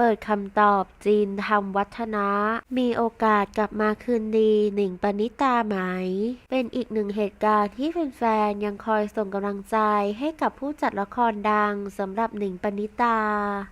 เปิดคำตอบจีนทำวัฒนะ มีโอกาสกลับมาคืนดีหนิงปณิตาไหม เป็นอีกหนึ่งเหตุการณ์ที่แฟนๆยังคอยส่งกำลังใจให้กับผู้จัดละครดังสำหรับหนิงปณิตา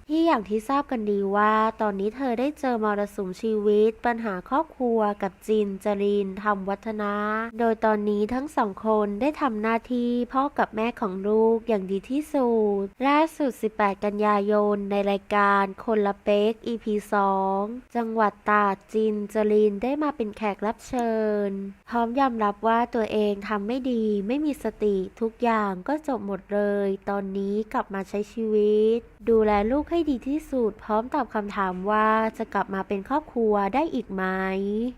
ที่อย่างที่ทราบกันดีว่า ตอนนี้เธอได้เจอมรสุมชีวิต ปัญหาครอบครัวกับจีนจรินทำวัฒนะ โดยตอนนี้ทั้งสองคนได้ทำหน้าที่พ่อกับแม่ของลูกอย่างดีที่สุดล่าสุด 18 กันยายนในรายการคนละเป๊ก EP 2 จังหวัดตาดจินจรินได้มาเป็นแขกรับเชิญ พร้อมยอมรับว่าตัวเองทำไม่ดี ไม่มีสติทุกอย่างก็จบหมดเลย ตอนนี้กลับมาใช้ชีวิต ดูแลลูกให้ดีที่สุด พร้อมตอบคำถามว่าจะกลับมาเป็นครอบครัวได้อีกไหม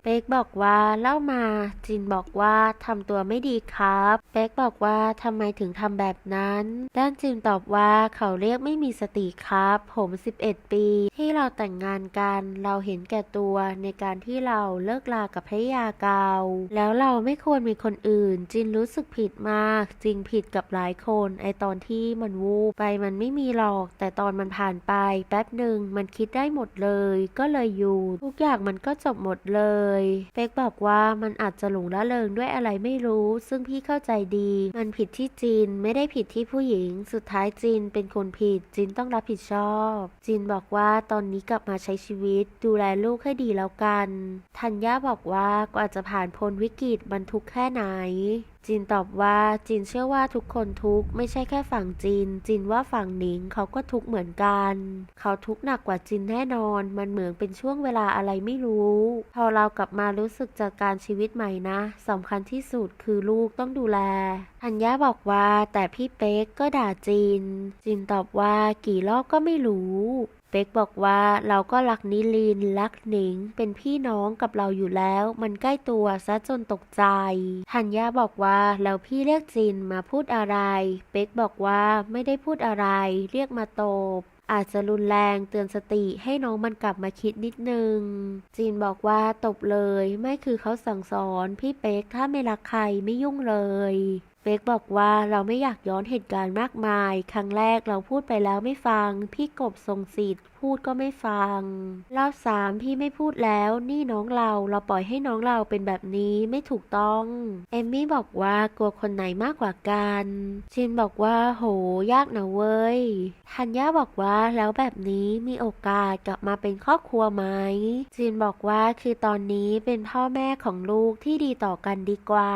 เป๊กบอกว่าเล่ามา จินบอกว่าทำตัวไม่ดีครับ เป๊กบอกว่าทำไมถึงทำแบบนั้น ด้านจินตอบว่าเขาเรียกไม่มีสติครับ ผม 11 ปีที่เราแต่งงานกันเราเห็นแก่ตัวในการที่เราเลิกลากับภรรยาเก่าแล้วเราไม่ควรมีคนอื่น จินรู้สึกผิดมาก จริงผิดกับหลายคน ไอตอนที่มันวูบไปมันไม่มีหรอก แต่ตอนมันผ่านไป แป๊บหนึ่งมันคิดได้หมดเลย ก็เลยอยู่ทุกอย่างมันก็จบหมดเลยเป๊กบอกว่ามันอาจจะหลงละเลงด้วยอะไรไม่รู้ ซึ่งพี่เข้าใจดี มันผิดที่จีนไม่ได้ผิดที่ผู้หญิง สุดท้ายจีนเป็นคนผิดจีนต้องรับผิดชอบจีนบอกว่าตอนนี้กลับมาใช้ชีวิต ดูแลลูกให้ดีแล้วกัน ธัญญาบอกว่ากว่าจะผ่านพ้นวิกฤตมันทุกข์แค่ไหนจีนตอบว่าจีนเชื่อว่าทุกคนทุกข์ไม่ใช่แค่ฝั่งจีนจีนว่าฝั่งหนิงเขาก็ทุกข์เหมือนกัน เขาทุกข์หนักกว่าจีนแน่นอน มันเหมือนเป็นช่วงเวลาอะไรไม่รู้ พอเรากลับมารู้สึกจากการชีวิตใหม่นะสำคัญที่สุดคือลูกต้องดูแลธัญญาบอกว่าแต่พี่เป๊กก็ด่าจีนจีนตอบว่ากี่รอบก็ไม่รู้ เป๊กบอกว่าเราก็รักนิลินรักหนิง เป็นพี่น้องกับเราอยู่แล้ว มันใกล้ตัวซะจนตกใจ ธัญญาบอกว่าแล้วพี่เรียกจินมาพูดอะไร เป๊กบอกว่าไม่ได้พูดอะไร เรียกมาตบอาจจะรุนแรงเตือนสติให้น้องมันกลับมาคิดนิดนึง จีนบอกว่าตบเลย ไม่คือเขาสั่งสอน พี่เป๊กถ้าไม่รักใครไม่ยุ่งเลย เป๊กบอกว่าเราไม่อยากย้อนเหตุการณ์มากมาย ครั้งแรกเราพูดไปแล้วไม่ฟัง พี่กบทรงสิทธิ์พูดก็ไม่ฟัง รอบสามพี่ไม่พูดแล้วนี่น้องเราเราปล่อยให้น้องเราเป็นแบบนี้ไม่ถูกต้อง เอมมี่บอกว่ากลัวคนไหนมากกว่ากัน ชินบอกว่าโหยากนะเว้ย ธัญญาบอกว่าแล้วแบบนี้มีโอกาสกลับมาเป็นครอบครัวไหม จินบอกว่าคือตอนนี้เป็นพ่อแม่ของลูกที่ดีต่อกันดีกว่า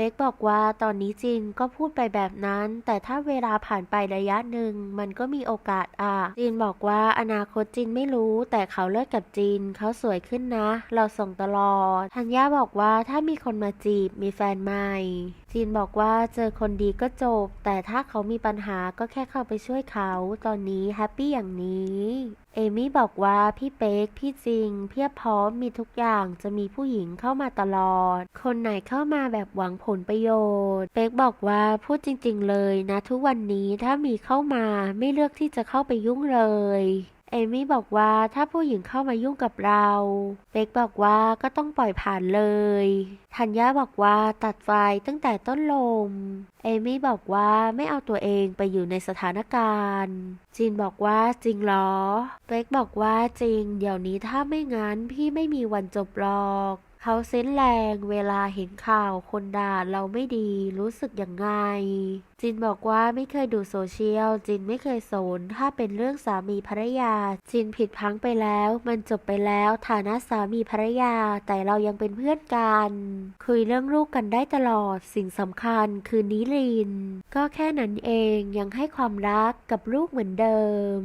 ป๊กบอกว่าตอนนี้จินก็พูดไปแบบนั้น แต่ถ้าเวลาผ่านไประยะหนึ่งมันก็มีโอกาสอะจินบอกว่าอนาคตจินไม่รู้ แต่เขาเลิกกับจินเขาสวยขึ้นนะ เราส่งตลอด ธัญญาบอกว่าถ้ามีคนมาจีบมีแฟนใหม่ จินบอกว่าเจอคนดีก็จบ แต่ถ้าเขามีปัญหาก็แค่เข้าไปช่วยเขาตอนนี้แฮปปี้อย่างนี้ เอมี่บอกว่าพี่เป๊กพี่จริง เพียบพร้อมมีทุกอย่างจะมีผู้หญิงเข้ามาตลอด คนไหนเข้ามาแบบหวังผลประโยชน์ เป๊กบอกว่าพูดจริง ๆ เลยนะทุกวันนี้ถ้ามีเข้ามาไม่เลือกที่จะเข้าไปยุ่งเลย เอมี่บอกว่าถ้าผู้หญิงเข้ามายุ่งกับเราเป๊กบอกว่าก็ต้องปล่อยผ่านเลย ธัญญาบอกว่าตัดไฟตั้งแต่ต้นลม เอมี่บอกว่าไม่เอาตัวเองไปอยู่ในสถานการณ์ จีนบอกว่าจริงหรอเป๊กบอกว่าจริง เดี๋ยวนี้ถ้าไม่งั้นพี่ไม่มีวันจบหรอก เขาเส้นแรงเวลาเห็นข่าวคนด่าเราไม่ดีรู้สึกยังไง จินบอกว่าไม่เคยดูโซเชียล จินไม่เคยสน ถ้าเป็นเรื่องสามีภรรยา จินผิดพังไปแล้ว มันจบไปแล้วฐานะสามีภรรยา แต่เรายังเป็นเพื่อนกัน คุยเรื่องลูกกันได้ตลอดสิ่งสำคัญคือนิลิน ก็แค่นั้นเองยังให้ความรักกับลูกเหมือนเดิม